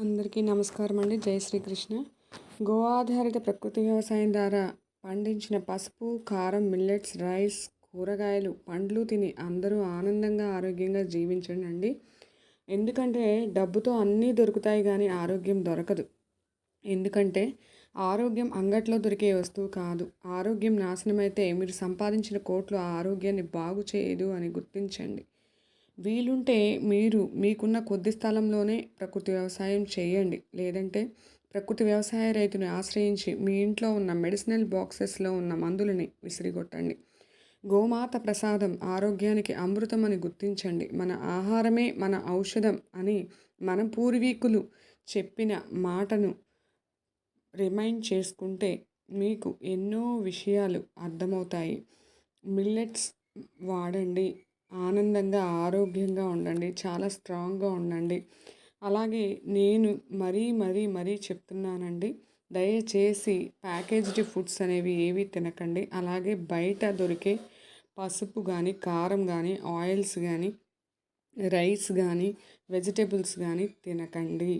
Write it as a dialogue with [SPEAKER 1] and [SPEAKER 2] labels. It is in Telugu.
[SPEAKER 1] అందరికీ నమస్కారం అండి జై శ్రీకృష్ణ. గో ఆధారిత ప్రకృతి వ్యవసాయం ద్వారా పండించిన పసుపు కారం మిల్లెట్స్ రైస్ కూరగాయలు పండ్లు తిని అందరూ ఆనందంగా ఆరోగ్యంగా జీవించండి అండి. ఎందుకంటే డబ్బుతో అన్నీ దొరుకుతాయి కానీ ఆరోగ్యం దొరకదు. ఎందుకంటే ఆరోగ్యం అంగట్లో దొరికే వస్తువు కాదు. ఆరోగ్యం నాశనమైతే మీరు సంపాదించిన కోట్లు ఆరోగ్యాన్ని బాగు చేయదు అని గుర్తించండి. వీలుంటే మీరు మీకున్న కొద్ది స్థలంలోనే ప్రకృతి వ్యవసాయం చేయండి. లేదంటే ప్రకృతి వ్యవసాయ రైతుని ఆశ్రయించి మీ ఇంట్లో ఉన్న మెడిసినల్ బాక్సెస్లో ఉన్న మందులని విసిరిగొట్టండి. గోమాత ప్రసాదం ఆరోగ్యానికి అమృతం అని గుర్తించండి. మన ఆహారమే మన ఔషధం అని మన పూర్వీకులు చెప్పిన మాటను రిమైండ్ చేసుకుంటే మీకు ఎన్నో విషయాలు అర్థమవుతాయి. మిల్లెట్స్ వాడండి. ఆనందంగా ఆరోగ్యంగా ఉండండి. చాలా స్ట్రాంగ్గా ఉండండి. అలాగే నేను మరీ మరీ మరీ చెప్తున్నానండి. దయచేసి ప్యాకేజ్డ్ ఫుడ్స్ అనేవి ఏవి తినకండి. అలాగే బయట దొరికే పసుపు కానీ కారం కానీ ఆయిల్స్ కానీ రైస్ కానీ వెజిటేబుల్స్ కానీ తినకండి.